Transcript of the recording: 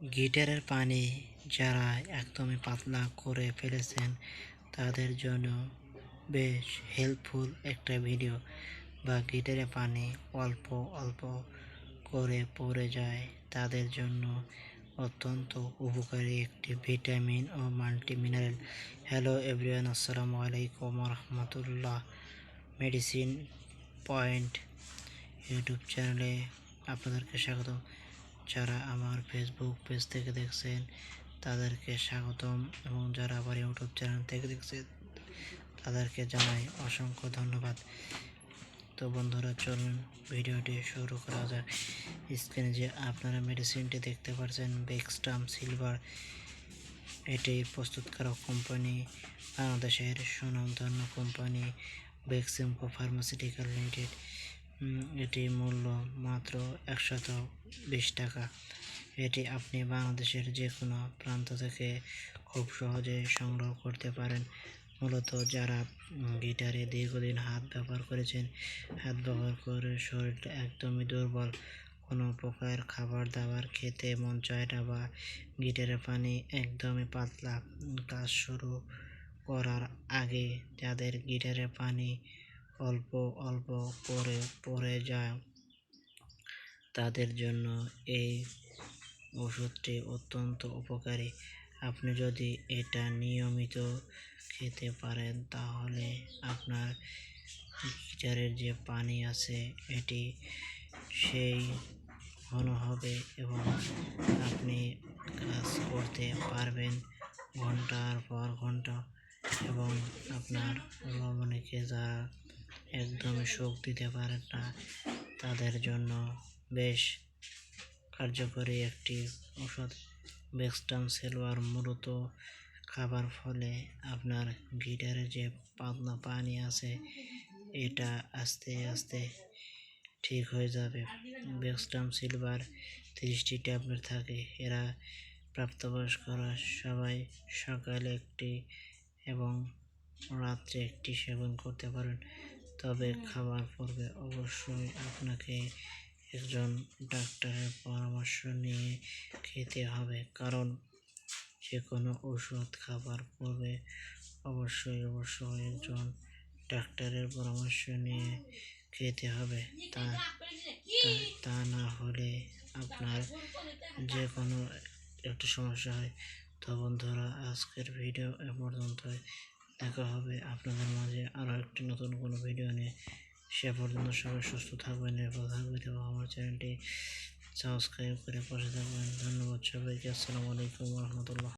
গিটারের পানি যারা একদমই পাতলা করে ফেলেছেন, তাদের জন্য বেশ হেল্পফুল একটা ভিডিও বা গিটারে পানি অল্প অল্প করে পড়ে যায়। তাদের জন্য অত্যন্ত উপকারী একটি ভিটামিন ও মাল্টি মিনারেল হ্যালো এভরিওয়ান আসসালামু আলাইকুম রহমতুল্লাহ মেডিসিন পয়েন্ট ইউটিউব চ্যানেলে আপনাদেরকে স্বাগত যারা আমার ফেসবুক পেজ থেকে দেখছেন, তাদেরকে স্বাগতম এবং যারা আবার ইউটিউব চ্যানেল থেকে দেখছেন, তাদেরকে জানাই অসংখ্য ধন্যবাদ। তো বন্ধুরা, চলুন ভিডিওটি শুরু করা যাক। স্ক্রিনে যে আপনারা মেডিসিনটি দেখতে পাচ্ছেন বেক্সটাম সিলভার এটি প্রস্তুতকারক কোম্পানি বাংলাদেশের সুনামধন্য কোম্পানি বেক্সিমকো ফার্মাসিউটিক্যাল লিমিটেড এটি মূল্য মাত্র একশত বিশ টাকা। এটি আপনি বাংলাদেশের যে কোনো প্রান্ত থেকে খুব সহজে সংগ্রহ করতে পারেন। মূলত যারা গিটারে দীর্ঘদিন হাত ব্যবহার করেছেন, হাত ব্যবহার করে শরীরটা একদমই দুর্বল, কোনো প্রকার খাবার দাবার খেতে মন চায় না বা গিটারের পানি একদমই পাতলা কাজ শুরু করার আগে যাদের গিটারের পানি অল্প অল্প করে পড়ে যায়। তাদের জন্য এই ওষুধটি অত্যন্ত উপকারী। আপনি যদি এটা নিয়মিত খেতে পারেন, তাহলে আপনার গিটারের যে পানি আছে, এটি সেই ঘন হবে এবং আপনি কাজ করতে পারবেন ঘণ্টার পর ঘণ্টা এবং আপনার রমণীকে যারা একদমই সুখ দিতে পারেন না। তাদের জন্য বেশ কার্যকরী একটি ওষুধ বেক্সটাম সেলোয়ার মূলত খাবার ফলে আপনার গিটারে যে পাতলা পানি আছে, এটা আস্তে আস্তে ঠিক হয়ে যাবে। বেক্সটাম সিলভার তিরিশটি ট্যাবলেট থাকে। এরা প্রাপ্তবয়স্করা সবাই সকালে একটি এবং রাত্রে একটি সেবন করতে পারেন। তবে খাবার পূর্বে অবশ্যই আপনাকে একজন ডাক্তারের পরামর্শ নিয়ে খেতে হবে। কারণ যে কোনো ওষুধ খাবার পূর্বে অবশ্যই অবশ্যই একজন ডাক্তারের পরামর্শ নিয়ে খেতে হবে। তা তা- তা না হলে আপনার যে কোনো একটু সমস্যা হয়। তো বন্ধুরা আজকের ভিডিও এ পর্যন্তই। দেখা হবে আপনাদের মাঝে আরও একটি নতুন কোনো ভিডিও নিয়ে। সে পর্যন্ত সবাই সুস্থ থাকবেন, নিরাপদ থাকবেন এবং আমার চ্যানেলটি সাবস্ক্রাইব করে পাশে থাকবেন। ধন্যবাদ সবাইকে, আসসালামু আলাইকুম রহমতুল্লাহ।